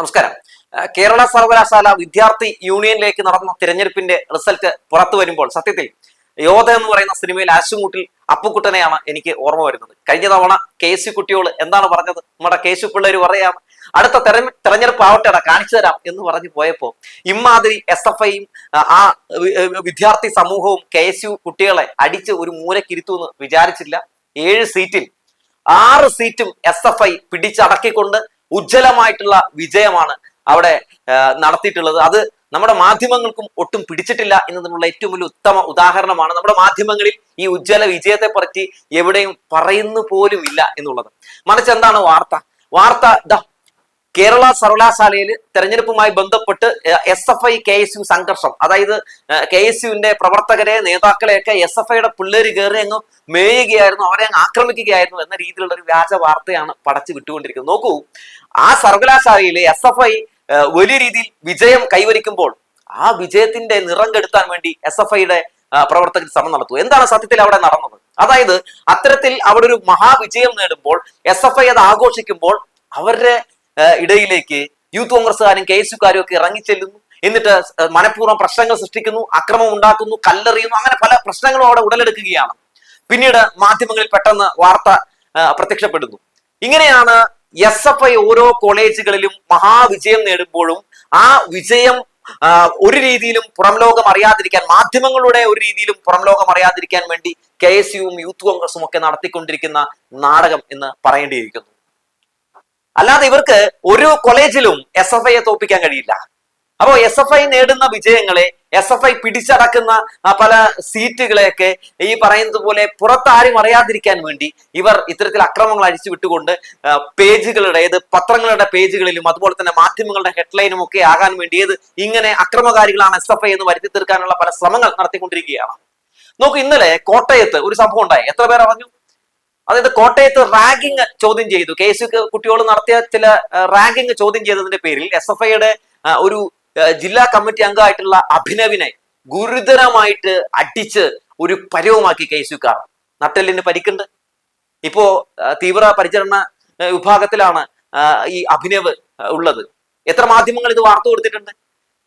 നമസ്കാരം. കേരള സർവകലാശാല വിദ്യാർത്ഥി യൂണിയനിലേക്ക് നടന്ന തിരഞ്ഞെടുപ്പിന്റെ റിസൾട്ട് പുറത്തു വരുമ്പോൾ സത്യത്തിൽ യോധ എന്ന് പറയുന്ന സിനിമയിൽ ആശുമുട്ടിൽ അപ്പുക്കുട്ടനെയാണ് എനിക്ക് ഓർമ്മ വരുന്നത്. കഴിഞ്ഞ തവണ കെ സി എന്താണ് പറഞ്ഞത്? നമ്മുടെ കേശു പിള്ളേർ പറയാം അടുത്ത തെര- തെരഞ്ഞെടുപ്പ് ആവട്ടെടാ കാണിച്ചു തരാം എന്ന് പറഞ്ഞു പോയപ്പോ ഇമാതിരി എസ് എഫ് ഐയും ആ വിദ്യാർത്ഥി സമൂഹവും കെ എസ് യു കുട്ടികളെ അടിച്ച് ഒരു മൂലക്കിരുത്തു എന്ന് വിചാരിച്ചില്ല. ഏഴ് സീറ്റിൽ ആറ് സീറ്റും എസ് എഫ് ഐ പിടിച്ചടക്കിക്കൊണ്ട് ഉജ്ജ്വലമായിട്ടുള്ള വിജയമാണ് അവിടെ നടത്തിയിട്ടുള്ളത്. അത് നമ്മുടെ മാധ്യമങ്ങൾക്കും ഒട്ടും പിടിച്ചിട്ടില്ല എന്നതിനുള്ള ഏറ്റവും വലിയ ഉത്തമ ഉദാഹരണമാണ് നമ്മുടെ മാധ്യമങ്ങളിൽ ഈ ഉജ്ജ്വല വിജയത്തെ പറ്റി എവിടെയും പറയുന്നു പോലും ഇല്ല എന്നുള്ളത്. മറിച്ച് എന്താണ് വാർത്ത? വാർത്ത ദാ കേരള സർവകലാശാലയിൽ തെരഞ്ഞെടുപ്പുമായി ബന്ധപ്പെട്ട് S F I K S U സംഘർഷം. അതായത് കെ എസ് യുവിന്റെ പ്രവർത്തകരെ നേതാക്കളെയൊക്കെ എസ് എഫ് ഐയുടെ പിള്ളേര് കയറി അങ്ങ് മേയുകയായിരുന്നു അവരെ അങ്ങ് ആക്രമിക്കുകയായിരുന്നു എന്ന രീതിയിലുള്ള ഒരു വ്യാജ വാർത്തയാണ് പടച്ചു വിട്ടുകൊണ്ടിരിക്കുന്നത്. നോക്കൂ ആ സർവകലാശാലയിലെ എസ് എഫ് ഐ വലിയ രീതിയിൽ വിജയം കൈവരിക്കുമ്പോൾ ആ വിജയത്തിന്റെ നിറം കെടുത്താൻ വേണ്ടി എസ് എഫ് ഐയുടെ പ്രവർത്തകർ ശ്രമം നടത്തു. എന്താണ് സത്യത്തിൽ അവിടെ നടന്നത്? അതായത് അത്തരത്തിൽ അവിടെ ഒരു മഹാവിജയം നേടുമ്പോൾ എസ് എഫ് ഐ അത് ആഘോഷിക്കുമ്പോൾ അവരുടെ ഇടയിലേക്ക് യൂത്ത് കോൺഗ്രസ്സുകാരും കെ എസ് യുക്കാരും ഒക്കെ ഇറങ്ങിച്ചെല്ലുന്നു. എന്നിട്ട് മനഃപൂർവം പ്രശ്നങ്ങൾ സൃഷ്ടിക്കുന്നു അക്രമം ഉണ്ടാക്കുന്നു കല്ലെറിയുന്നു അങ്ങനെ പല പ്രശ്നങ്ങളും അവിടെ ഉടലെടുക്കുകയാണ്. പിന്നീട് മാധ്യമങ്ങളിൽ പെട്ടെന്ന് വാർത്ത പ്രത്യക്ഷപ്പെടുന്നു. ഇങ്ങനെയാണ് എസ് എഫ് ഐ ഓരോ കോളേജുകളിലും മഹാവിജയം നേടുമ്പോഴും ആ വിജയം ഒരു രീതിയിലും പുറം ലോകം അറിയാതിരിക്കാൻ മാധ്യമങ്ങളുടെ ഒരു രീതിയിലും പുറം ലോകം അറിയാതിരിക്കാൻ വേണ്ടി കെ എസ് യുവും യൂത്ത് കോൺഗ്രസും ഒക്കെ നടത്തിക്കൊണ്ടിരിക്കുന്ന നാടകം എന്ന് പറയേണ്ടിയിരിക്കുന്നു. അല്ലാതെ ഇവർക്ക് ഒരു കോളേജിലും എസ് എഫ് ഐയെ തോപ്പിക്കാൻ കഴിയില്ല. അപ്പോ എസ് എഫ് ഐ നേടുന്ന വിജയങ്ങളെ എസ് എഫ് ഐ പിടിച്ചടക്കുന്ന പല സീറ്റുകളെയൊക്കെ ഈ പറയുന്നത് പോലെ പുറത്താരും അറിയാതിരിക്കാൻ വേണ്ടി ഇവർ ഇത്തരത്തിൽ അക്രമങ്ങൾ അഴിച്ചു വിട്ടുകൊണ്ട് പേജുകളുടെ ഏത് പത്രങ്ങളുടെ പേജുകളിലും അതുപോലെ തന്നെ മാധ്യമങ്ങളുടെ ഹെഡ്ലൈനും ഒക്കെ ആകാൻ വേണ്ടി ഏത് ഇങ്ങനെ അക്രമകാരികളാണ് എസ് എഫ് ഐ എന്ന് വരുത്തി തീർക്കാനുള്ള പല ശ്രമങ്ങൾ നടത്തിക്കൊണ്ടിരിക്കുകയാണ്. നോക്കൂ ഇന്നലെ കോട്ടയത്ത് ഒരു സംഭവം ഉണ്ടായി. എത്ര പേർ അറിഞ്ഞു അതായത് കോട്ടയത്ത് റാഗിങ് ചോദ്യം ചെയ്തു. കെ എസ് കുട്ടികൾ നടത്തിയ ചില റാഗിങ് ചോദ്യം ചെയ്തതിന്റെ പേരിൽ എസ് എഫ് ഐയുടെ ഒരു ജില്ലാ കമ്മിറ്റി അംഗമായിട്ടുള്ള അഭിനവിനെ ഗുരുതരമായിട്ട് അടിച്ച് ഒരു പരവുമാക്കി കെ എസ് യുക്കാർ നട്ടെല്ലിന് പരിക്കുണ്ട്. ഇപ്പോ തീവ്ര പരിചരണ വിഭാഗത്തിലാണ് ഈ അഭിനവ് ഉള്ളത്. എത്ര മാധ്യമങ്ങൾ ഇത് വാർത്ത കൊടുത്തിട്ടുണ്ട്?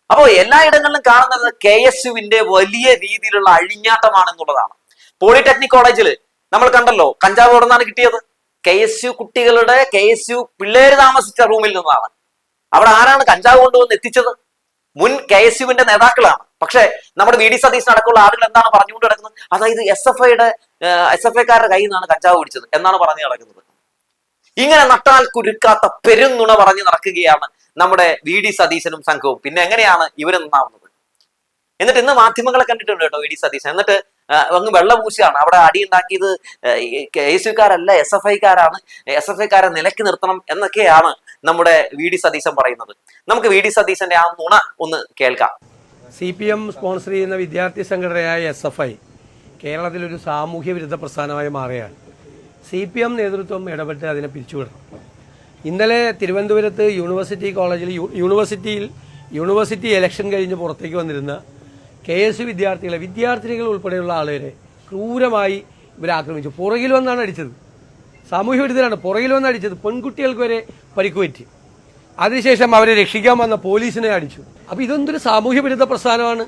അപ്പോ എല്ലായിടങ്ങളിലും കാണുന്നത് കെ എസ് യുവിന്റെ വലിയ രീതിയിലുള്ള അഴിഞ്ഞാട്ടമാണ് എന്നുള്ളതാണ് പോളിടെക്നിക് കോളേജിൽ നമ്മൾ കണ്ടല്ലോ കഞ്ചാവ് എവിടെ നിന്നാണ് കിട്ടിയത്? കെ എസ് യു കുട്ടികളുടെ കെ എസ് യു പിള്ളേര് താമസിച്ച റൂമിൽ നിന്നാണ്. അവിടെ ആരാണ് കഞ്ചാവ് കൊണ്ടുവന്ന് എത്തിച്ചത്? മുൻ കെ എസ് യുവിന്റെ നേതാക്കളാണ്. പക്ഷേ നമ്മുടെ വി ഡി സതീശൻ അടക്കമുള്ള ആളുകൾ എന്താണ് പറഞ്ഞുകൊണ്ട് നടക്കുന്നത്? അതായത് എസ് എഫ് ഐയുടെ എസ് എഫ് ഐക്കാരുടെ കയ്യിൽ നിന്നാണ് കഞ്ചാവ് പിടിച്ചത്. എന്നാണ് പറഞ്ഞു നടക്കുന്നത്. ഇങ്ങനെ നട്ടാൽ കുരുക്കാത്ത പെരുന്നുണ പറഞ്ഞു നടക്കുകയാണ് നമ്മുടെ വി ഡി സതീശനും സംഘവും. പിന്നെ എങ്ങനെയാണ് ഇവർ നന്നാവുന്നത്? എന്നിട്ട് ഇന്ന് മാധ്യമങ്ങളെ കണ്ടിട്ടുണ്ട് കേട്ടോ വി ഡി സതീശൻ. എന്നിട്ട് അങ്ങ് വെള്ളപൂശിയാണ് അവിടെ അടിയുണ്ടാക്കിയത് കെ എസ് യുക്കാരല്ല എസ് എഫ് ഐക്കാരാണ്. എസ് എഫ് ഐക്കാരെ നിലയ്ക്ക് നിർത്തണം എന്നൊക്കെയാണ് നമ്മുടെ വി ഡി സതീശൻ പറയുന്നത്. നമുക്ക് വി ഡി സതീശന്റെ ആ നുണ ഒന്ന് കേൾക്കാം. സി പി എം സ്പോൺസർ ചെയ്യുന്ന വിദ്യാർത്ഥി സംഘടനയായ എസ് എഫ് ഐ കേരളത്തിലൊരു സാമൂഹ്യ വിരുദ്ധ പ്രസ്ഥാനമായി മാറുകയാണ് സി പി എം നേതൃത്വം ഇടപെട്ട് അതിനെ പിരിച്ചുവിടണം. ഇന്നലെ തിരുവനന്തപുരത്ത് യൂണിവേഴ്സിറ്റി കോളേജിൽ യൂണിവേഴ്സിറ്റിയിൽ യൂണിവേഴ്സിറ്റി ഇലക്ഷൻ കഴിഞ്ഞ് പുറത്തേക്ക് വന്നിരുന്ന കെ എസ് വിദ്യാർത്ഥികളെ വിദ്യാർത്ഥിനികൾ ഉൾപ്പെടെയുള്ള ആളുകളെ ക്രൂരമായി ഇവരാക്രമിച്ചു പുറകിൽ വന്നാണ് അടിച്ചത്. സാമൂഹ്യ വിരുദ്ധരാണ് പുറകിൽ വന്ന് അടിച്ചത് പെൺകുട്ടികൾക്ക് വരെ പരിക്കുപറ്റി. അതിനുശേഷം അവരെ രക്ഷിക്കാൻ വന്ന പോലീസിനെ അടിച്ചു. അപ്പോൾ ഇതൊന്നൊരു സാമൂഹ്യ വിരുദ്ധ പ്രസ്ഥാനമാണ്.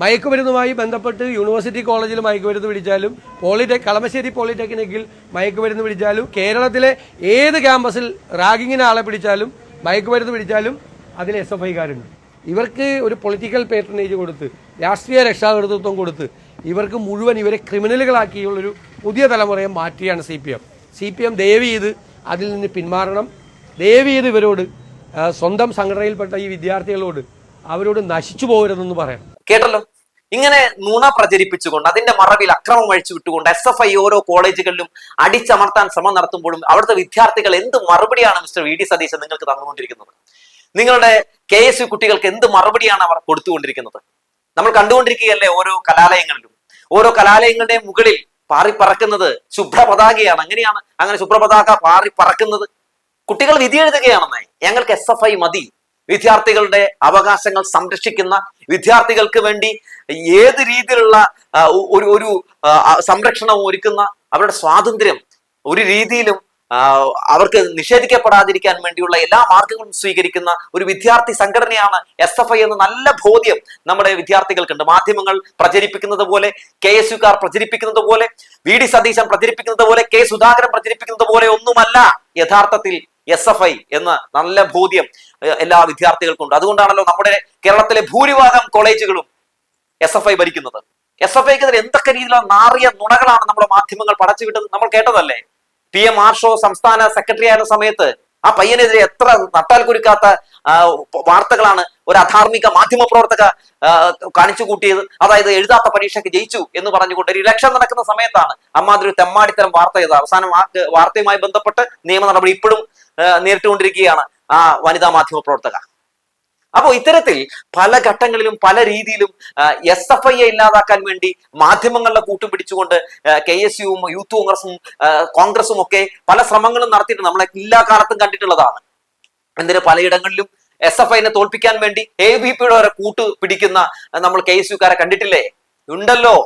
മയക്കുമരുന്നുമായി ബന്ധപ്പെട്ട് യൂണിവേഴ്സിറ്റി കോളേജിൽ മയക്കുമരുന്ന് പിടിച്ചാലും പോളിടെക് കളമശ്ശേരി പോളിടെക്നിക്കിൽ മയക്കുമരുന്ന് പിടിച്ചാലും കേരളത്തിലെ ഏത് ക്യാമ്പസിൽ റാഗിങ്ങിന് ആളെ പിടിച്ചാലും മയക്കുമരുന്ന് പിടിച്ചാലും അതിൽ എസ് എഫ് ഐക്കാരുണ്ട് ഇവർക്ക് ഒരു പൊളിറ്റിക്കൽ പേട്രണേജ് കൊടുത്ത് രാഷ്ട്രീയ രക്ഷാകർതൃത്വം കൊടുത്ത് ഇവർക്ക് മുഴുവൻ ഇവരെ ക്രിമിനലുകളാക്കിയുള്ളൊരു പുതിയ തലമുറയെ മാറ്റിയാണ് C P M. C P M ദയവ് ചെയ്ത് അതിൽ നിന്ന് പിന്മാറണം. ദയവ് ചെയ്ത് ഇവരോട് സ്വന്തം സംഘടനയിൽപ്പെട്ട ഈ വിദ്യാർത്ഥികളോട് അവരോട് നശിച്ചു പോകരുതെന്ന് പറയണം. കേട്ടല്ലോ? ഇങ്ങനെ നുണ പ്രചരിപ്പിച്ചുകൊണ്ട് അതിന്റെ മറവിൽ അക്രമം അഴിച്ചു വിട്ടുകൊണ്ട് എസ് എഫ് ഐ ഓരോ കോളേജുകളിലും അടിച്ചമർത്താൻ ശ്രമം നടത്തുമ്പോഴും അവിടുത്തെ വിദ്യാർത്ഥികൾ എന്ത് മറുപടിയാണ് മിസ്റ്റർ വി ഡി സതീശൻ നിങ്ങൾക്ക് തന്നുകൊണ്ടിരിക്കുന്നത്? നിങ്ങളുടെ കെ എസ് യു കുട്ടികൾക്ക് എന്ത് മറുപടിയാണ് അവർ കൊടുത്തുകൊണ്ടിരിക്കുന്നത്? നമ്മൾ കണ്ടുകൊണ്ടിരിക്കുകയല്ലേ ഓരോ കലാലയങ്ങളിലും. ഓരോ കലാലയങ്ങളുടെ മുകളിൽ പാറി പറക്കുന്നത് ശുഭ്ര പതാകയാണ് അങ്ങനെയാണ് അങ്ങനെ ശുഭ്ര പതാക പാറി പറക്കുന്നത്? കുട്ടികൾ വിധി എഴുതുകയാണെന്നായി. ഞങ്ങൾക്ക് എസ് എഫ് ഐ മതി. വിദ്യാർത്ഥികളുടെ അവകാശങ്ങൾ സംരക്ഷിക്കുന്ന വിദ്യാർത്ഥികൾക്ക് വേണ്ടി ഏത് രീതിയിലുള്ള ഒരു ഒരു സംരക്ഷണവും ഒരുക്കുന്ന അവരുടെ സ്വാതന്ത്ര്യം ഒരു രീതിയിലും അവർക്ക് നിഷേധിക്കപ്പെടാതിരിക്കാൻ വേണ്ടിയുള്ള എല്ലാ മാർഗങ്ങളും സ്വീകരിക്കുന്ന ഒരു വിദ്യാർത്ഥി സംഘടനയാണ് എസ് എഫ് ഐ എന്ന് നല്ല ബോധ്യം നമ്മുടെ വിദ്യാർത്ഥികൾക്കുണ്ട്. മാധ്യമങ്ങൾ പ്രചരിപ്പിക്കുന്നത് പോലെ കെ എസ് യുക്കാർ പ്രചരിപ്പിക്കുന്നത് പോലെ വി ഡി സതീശൻ പ്രചരിപ്പിക്കുന്നത് പോലെ കെ സുധാകരൻ പ്രചരിപ്പിക്കുന്നത് പോലെ ഒന്നുമല്ല യഥാർത്ഥത്തിൽ എസ് എഫ് ഐ എന്ന നല്ല ബോധ്യം എല്ലാ വിദ്യാർത്ഥികൾക്കുണ്ട്. അതുകൊണ്ടാണല്ലോ നമ്മുടെ കേരളത്തിലെ ഭൂരിഭാഗം കോളേജുകളും എസ് എഫ് ഐ ഭരിക്കുന്നത്. എസ് എഫ് ഐക്കെതിരെ എന്തൊക്കെ രീതിയിലുള്ള നാറിയ നുണകളാണ് നമ്മുടെ മാധ്യമങ്ങൾ പടച്ചുവിട്ടത് നമ്മൾ കേട്ടതല്ലേ? പി എം ആർഷോ സംസ്ഥാന സെക്രട്ടറി ആയിരുന്ന സമയത്ത് ആ പയ്യനെതിരെ എത്ര നട്ടാൽ കുരുക്കാത്ത വാർത്തകളാണ് ഒരു അധാർമിക മാധ്യമ പ്രവർത്തക കാണിച്ചു കൂട്ടിയത്. അതായത് എഴുതാത്ത പരീക്ഷയ്ക്ക് ജയിച്ചു എന്ന് പറഞ്ഞുകൊണ്ട് ഒരു ഇലക്ഷൻ നടക്കുന്ന സമയത്താണ് അമ്മാതിരി തെമ്മാടിത്തരം വാർത്ത ചെയ്തത്. അവസാനം ആ വാർത്തയുമായി ബന്ധപ്പെട്ട് നിയമ നടപടി ഇപ്പോഴും നേരിട്ടുകൊണ്ടിരിക്കുകയാണ് ആ വനിതാ മാധ്യമ പ്രവർത്തക. അപ്പോൾ ഇത്തരത്തിൽ പല ഘട്ടങ്ങളിലും പല രീതിയിലും എസ് എഫ് ഐയെ ഇല്ലാതാക്കാൻ വേണ്ടി മാധ്യമങ്ങളുടെ കൂട്ടും പിടിച്ചുകൊണ്ട് കെ എസ് യുവും യൂത്ത് കോൺഗ്രസും കോൺഗ്രസും ഒക്കെ പല ശ്രമങ്ങളും നടത്തിയിട്ടുണ്ട് നമ്മളെ എല്ലാ കാലത്തും കണ്ടിട്ടുള്ളതാണ്. എന്തിന് പലയിടങ്ങളിലും എസ് എഫ് ഐനെ തോൽപ്പിക്കാൻ വേണ്ടി എ ബി പിയുടെ വരെ കൂട്ട് പിടിക്കുന്ന നമ്മൾ കെ എസ് യുക്കാരെ കണ്ടിട്ടില്ലേ? ഉണ്ടല്ലോ.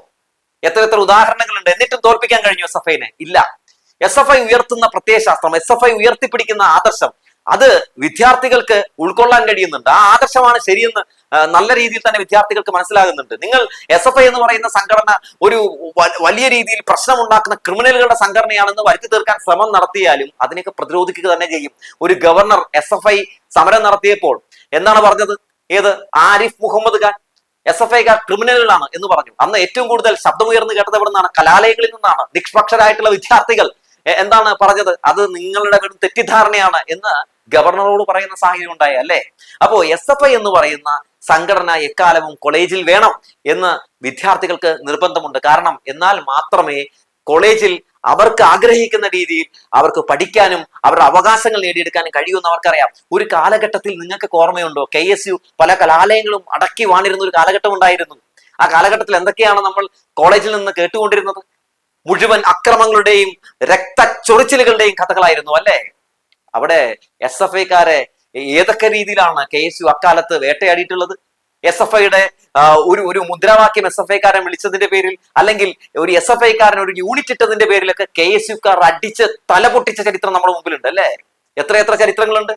എത്ര എത്ര ഉദാഹരണങ്ങളുണ്ട്. എന്നിട്ടും തോൽപ്പിക്കാൻ കഴിഞ്ഞു എസ് എഫ് ഐനെ ഇല്ല. എസ് എഫ് ഐ ഉയർത്തുന്ന പ്രത്യയശാസ്ത്രം എസ് എഫ് ഐ ഉയർത്തിപ്പിടിക്കുന്ന ആദർശം അത് വിദ്യാർത്ഥികൾക്ക് ഉൾക്കൊള്ളാൻ കഴിയുന്നുണ്ട്. ആ ആദർശമാണ് ശരിയെന്ന് നല്ല രീതിയിൽ തന്നെ വിദ്യാർത്ഥികൾക്ക് മനസ്സിലാകുന്നുണ്ട്. നിങ്ങൾ എസ് എഫ് ഐ എന്ന് പറയുന്ന സംഘടന ഒരു വലിയ രീതിയിൽ പ്രശ്നമുണ്ടാക്കുന്ന ക്രിമിനലുകളുടെ സംഘടനയാണെന്ന് വരുത്തി തീർക്കാൻ ശ്രമം നടത്തിയാലും അതിനൊക്കെ പ്രതിരോധിക്കുക തന്നെ ചെയ്യും. ഒരു ഗവർണർ എസ് എഫ് ഐ സമരം നടത്തിയപ്പോൾ എന്താണ് പറഞ്ഞത്? ഏത്? ആരിഫ് മുഹമ്മദ് ഖാൻ. എസ് എഫ് ഐക്കാർ ക്രിമിനലുകളാണ് എന്ന് പറഞ്ഞു. അന്ന് ഏറ്റവും കൂടുതൽ ശബ്ദമുയർന്ന് കേട്ടത് എവിടെ നിന്നാണ് കലാലയങ്ങളിൽ നിന്നാണ്. നിഷ്പക്ഷരായിട്ടുള്ള വിദ്യാർത്ഥികൾ എന്താണ് പറഞ്ഞത്? അത് നിങ്ങളുടെ വെറും തെറ്റിദ്ധാരണയാണ് എന്ന് ഗവർണറോട് പറയുന്ന സാഹചര്യം ഉണ്ടായി അല്ലേ? അപ്പോ എസ് എഫ് ഐ എന്ന് പറയുന്ന സംഘടന എക്കാലവും കോളേജിൽ വേണം എന്ന് വിദ്യാർത്ഥികൾക്ക് നിർബന്ധമുണ്ട്. കാരണം എന്നാൽ മാത്രമേ കോളേജിൽ അവർക്ക് ആഗ്രഹിക്കുന്ന രീതിയിൽ അവർക്ക് പഠിക്കാനും അവരുടെ അവകാശങ്ങൾ നേടിയെടുക്കാനും കഴിയുമെന്ന് അവർക്കറിയാം. ഒരു കാലഘട്ടത്തിൽ നിങ്ങൾക്ക് ഓർമ്മയുണ്ടോ? കെ എസ് യു പല കലാലയങ്ങളും അടക്കി വാണിരുന്ന ഒരു കാലഘട്ടം ഉണ്ടായിരുന്നു. ആ കാലഘട്ടത്തിൽ എന്തൊക്കെയാണ് നമ്മൾ കോളേജിൽ നിന്ന് കേട്ടുകൊണ്ടിരുന്നത്? മുഴുവൻ അക്രമങ്ങളുടെയും രക്തച്ചൊറിച്ചിലുകളുടെയും കഥകളായിരുന്നു അല്ലേ? അവിടെ എസ് എഫ് ഐക്കാരെ ഏതൊക്കെ രീതിയിലാണ് കെ എസ് യു അക്കാലത്ത് വേട്ടയാടിയിട്ടുള്ളത്? എസ് എഫ് ഐയുടെ ഒരു ഒരു മുദ്രാവാക്യം എസ് എഫ് ഐക്കാരൻ വിളിച്ചതിന്റെ പേരിൽ അല്ലെങ്കിൽ ഒരു എസ് എഫ് ഐക്കാരൻ ഒരു യൂണിറ്റ് ഇട്ടതിന്റെ പേരിലൊക്കെ കെ എസ് യുക്കാർ അടിച്ച് തല പൊട്ടിച്ച ചരിത്രം നമ്മുടെ മുമ്പിലുണ്ട് അല്ലേ? എത്ര എത്ര ചരിത്രങ്ങളുണ്ട്?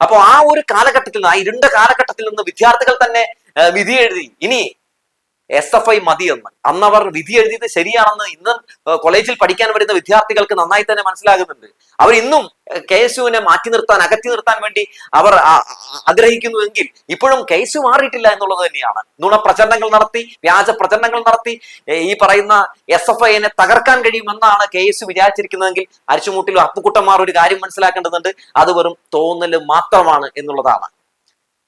അപ്പൊ ആ ഒരു കാലഘട്ടത്തിൽ നിന്ന് ആ ഇരുണ്ട കാലഘട്ടത്തിൽ നിന്ന് വിദ്യാർത്ഥികൾ തന്നെ വിധി എഴുതി. ഇനി എസ് എഫ് ഐ മതിയെന്ന് അന്ന് അവർ വിധി എഴുതിയത് ശരിയാണെന്ന് ഇന്ന് കോളേജിൽ പഠിക്കാൻ വരുന്ന വിദ്യാർത്ഥികൾക്ക് നന്നായി തന്നെ മനസ്സിലാകുന്നുണ്ട്. അവർ ഇന്നും കെ എസ് യുവിനെ മാറ്റി നിർത്താൻ അകറ്റി നിർത്താൻ വേണ്ടി അവർ ആഗ്രഹിക്കുന്നുവെങ്കിൽ ഇപ്പോഴും കേസ് മാറിയിട്ടില്ല എന്നുള്ളത് തന്നെയാണ്. നുണ പ്രചരണങ്ങൾ നടത്തി വ്യാജ പ്രചരണങ്ങൾ നടത്തി ഈ പറയുന്ന എസ് എഫ് ഐനെ തകർക്കാൻ കഴിയുമെന്നാണ് കെ എസ് വിചാരിച്ചിരിക്കുന്നതെങ്കിൽ അരിച്ചുമൂട്ടിൽ അപ്പുക്കുട്ടന്മാർ ഒരു കാര്യം മനസ്സിലാക്കേണ്ടതുണ്ട്. അത് വെറും തോന്നൽ മാത്രമാണ് എന്നുള്ളതാണ്.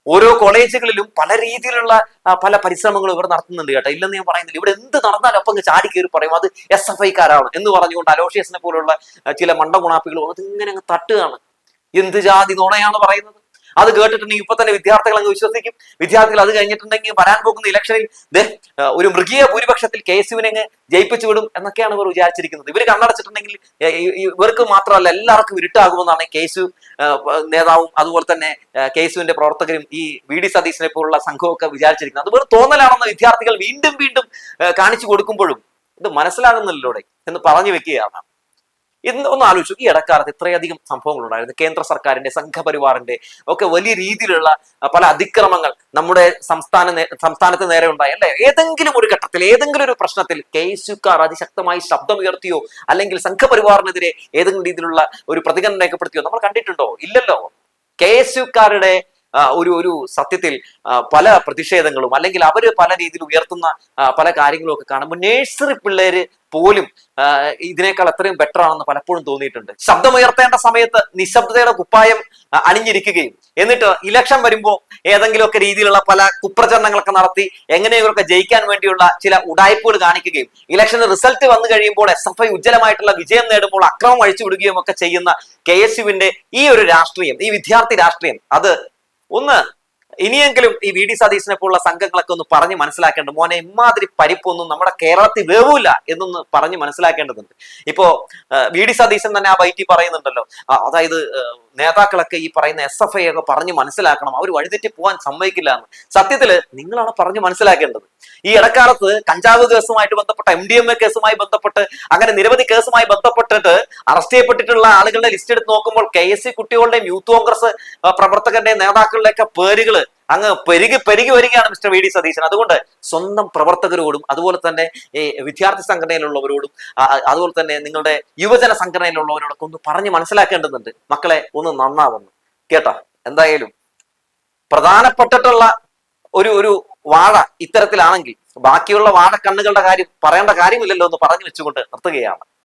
ഓരോ കോളേജുകളിലും പല രീതിയിലുള്ള പല പരിശ്രമങ്ങളും ഇവർ നടത്തുന്നുണ്ട് കേട്ടോ. ഇല്ലെന്ന് ഞാൻ പറയുന്നില്ല. ഇവിടെ എന്ത് നടന്നാലും അപ്പം ചാടി കയറി പറയും അത് എസ് എഫ് ഐക്കാരാണ് എന്ന് പറഞ്ഞുകൊണ്ട് അലോഷ്യസിനെ പോലുള്ള ചില മണ്ടഗുണാപ്പികൾ അത് ഇങ്ങനെ അങ്ങ് തട്ടുകയാണ്. എന്ത് ജാതി നുണയാണ് പറയുന്നത്? അത് കേട്ടിട്ടുണ്ടെങ്കിൽ ഇപ്പൊ തന്നെ വിദ്യാർത്ഥികൾ അങ്ങ് വിശ്വസിക്കും. വിദ്യാർത്ഥികൾ അത് കഴിഞ്ഞിട്ടുണ്ടെങ്കിൽ വരാൻ പോകുന്ന ഇലക്ഷനിൽ ഒരു മൃഗീയ ഭൂരിപക്ഷത്തിൽ കെ എസ് യുവിനെ ജയിപ്പിച്ചു വിടും എന്നൊക്കെയാണ് ഇവർ വിചാരിച്ചിരിക്കുന്നത്. ഇവർ കണ്ണടച്ചിട്ടുണ്ടെങ്കിൽ ഇവർക്ക് മാത്രമല്ല എല്ലാവർക്കും ഇരുട്ടാകുമെന്നാണ് കെ എസ് യു നേതാവും അതുപോലെ തന്നെ കെ എസ് യുവിന്റെ പ്രവർത്തകരും ഈ വി ഡി സതീശനെ പോലുള്ള സംഘമൊക്കെ വിചാരിച്ചിരിക്കുന്നത്. അത് വെറും തോന്നലാണെന്ന് വിദ്യാർത്ഥികൾ വീണ്ടും വീണ്ടും കാണിച്ചു കൊടുക്കുമ്പോഴും ഇത് മനസ്സിലാകുന്നില്ലൂടെ എന്ന് പറഞ്ഞു വെക്കുകയാണ്. ഇന്ന് ഒന്ന് ആലോചിച്ചു ഈ ഇടക്കാലത്ത് ഇത്രയധികം സംഭവങ്ങൾ ഉണ്ടായിരുന്നു കേന്ദ്ര സർക്കാരിന്റെ സംഘപരിവാറിന്റെ ഒക്കെ വലിയ രീതിയിലുള്ള പല അതിക്രമങ്ങൾ നമ്മുടെ സംസ്ഥാന സംസ്ഥാനത്ത് നേരെ ഉണ്ടായി. അല്ലെ? ഏതെങ്കിലും ഒരു ഘട്ടത്തിൽ ഏതെങ്കിലും ഒരു പ്രശ്നത്തിൽ കെ എസ് യുക്കാർ അതിശക്തമായി ശബ്ദമുയർത്തിയോ അല്ലെങ്കിൽ സംഘപരിവാറിനെതിരെ ഏതെങ്കിലും രീതിയിലുള്ള ഒരു പ്രതികരണം രേഖപ്പെടുത്തിയോ നമ്മൾ കണ്ടിട്ടുണ്ടോ? ഇല്ലല്ലോ. കെ എസ് യുക്കാരുടെ ഒരു ഒരു സത്യത്തിൽ പല പ്രതിഷേധങ്ങളും അല്ലെങ്കിൽ അവർ പല രീതിയിൽ ഉയർത്തുന്ന പല കാര്യങ്ങളും ഒക്കെ കാണുമ്പോൾ നേഴ്സറി പിള്ളേര് പോലും ഇതിനേക്കാൾ അത്രയും ബെറ്റർ ആണെന്ന് പലപ്പോഴും തോന്നിയിട്ടുണ്ട്. ശബ്ദമുയർത്തേണ്ട സമയത്ത് നിശബ്ദതയുടെ കുപ്പായം അണിഞ്ഞിരിക്കുകയും എന്നിട്ട് ഇലക്ഷൻ വരുമ്പോൾ ഏതെങ്കിലുമൊക്കെ രീതിയിലുള്ള പല കുപ്രചരണങ്ങളൊക്കെ നടത്തി എങ്ങനെയൊക്കെ ജയിക്കാൻ വേണ്ടിയുള്ള ചില ഉടായ്പകൾ കാണിക്കുകയും ഇലക്ഷന് റിസൾട്ട് വന്നു കഴിയുമ്പോൾ എസ് എഫ് ഐ ഉജ്ജ്വലമായിട്ടുള്ള വിജയം നേടുമ്പോൾ അക്രമം അഴിച്ചു വിടുകയും ഒക്കെ ചെയ്യുന്ന കെ എസ് യുവിന്റെ ഈ ഒരു രാഷ്ട്രീയം ഈ വിദ്യാർത്ഥി രാഷ്ട്രീയം അത് ഒന്ന് ഇനിയെങ്കിലും ഈ വി ഡി സതീശനെ പോലുള്ള സംഘങ്ങളൊക്കെ ഒന്ന് പറഞ്ഞ് മനസ്സിലാക്കേണ്ട മോനെ ഇമാതിരി പരിപ്പൊന്നും നമ്മുടെ കേരളത്തിൽ വേവൂല എന്നൊന്ന് പറഞ്ഞ് മനസ്സിലാക്കേണ്ടതുണ്ട്. ഇപ്പോ വി ഡി സതീശൻ തന്നെ ആ ബൈറ്റി പറയുന്നുണ്ടല്ലോ. അതായത് നേതാക്കളൊക്കെ ഈ പറയുന്ന എസ് എഫ് ഐ ഒക്കെ പറഞ്ഞ് മനസ്സിലാക്കണം. അവർ വഴിതെറ്റി പോകാൻ സമ്മതിക്കില്ല എന്ന്. സത്യത്തിൽ നിങ്ങളാണ് പറഞ്ഞ് മനസ്സിലാക്കേണ്ടത്? ഈ ഇടക്കാലത്ത് കഞ്ചാവ് കേസുമായിട്ട് ബന്ധപ്പെട്ട എം ഡി എം എ കേസുമായി ബന്ധപ്പെട്ട് അങ്ങനെ നിരവധി കേസുമായി ബന്ധപ്പെട്ടിട്ട് അറസ്റ്റ് ചെയ്യപ്പെട്ടിട്ടുള്ള ആളുകളുടെ ലിസ്റ്റ് എടുത്ത് നോക്കുമ്പോൾ കെ എസ് സി കുട്ടികളുടെയും യൂത്ത് കോൺഗ്രസ് പ്രവർത്തകരുടെയും നേതാക്കളുടെയൊക്കെ പേരുകൾ അങ്ങ് പെരുകി പെരുകി വരികയാണ് മിസ്റ്റർ വി ഡി സതീശൻ. അതുകൊണ്ട് സ്വന്തം പ്രവർത്തകരോടും അതുപോലെ തന്നെ ഈ വിദ്യാർത്ഥി സംഘടനയിലുള്ളവരോടും അതുപോലെ തന്നെ നിങ്ങളുടെ യുവജന സംഘടനയിലുള്ളവരോടൊക്കെ ഒന്ന് പറഞ്ഞ് മനസ്സിലാക്കേണ്ടതുണ്ട്. മക്കളെ ഒന്ന് നന്നാവുന്നു കേട്ടോ? എന്തായാലും പ്രധാനപ്പെട്ടിട്ടുള്ള ഒരു ഒരു വാഴ ഇത്തരത്തിലാണെങ്കിൽ ബാക്കിയുള്ള വാഴക്കണ്ണുകളുടെ കാര്യം പറയേണ്ട കാര്യമില്ലല്ലോ എന്ന് പറഞ്ഞു വെച്ചുകൊണ്ട് നിർത്തുകയാണ്.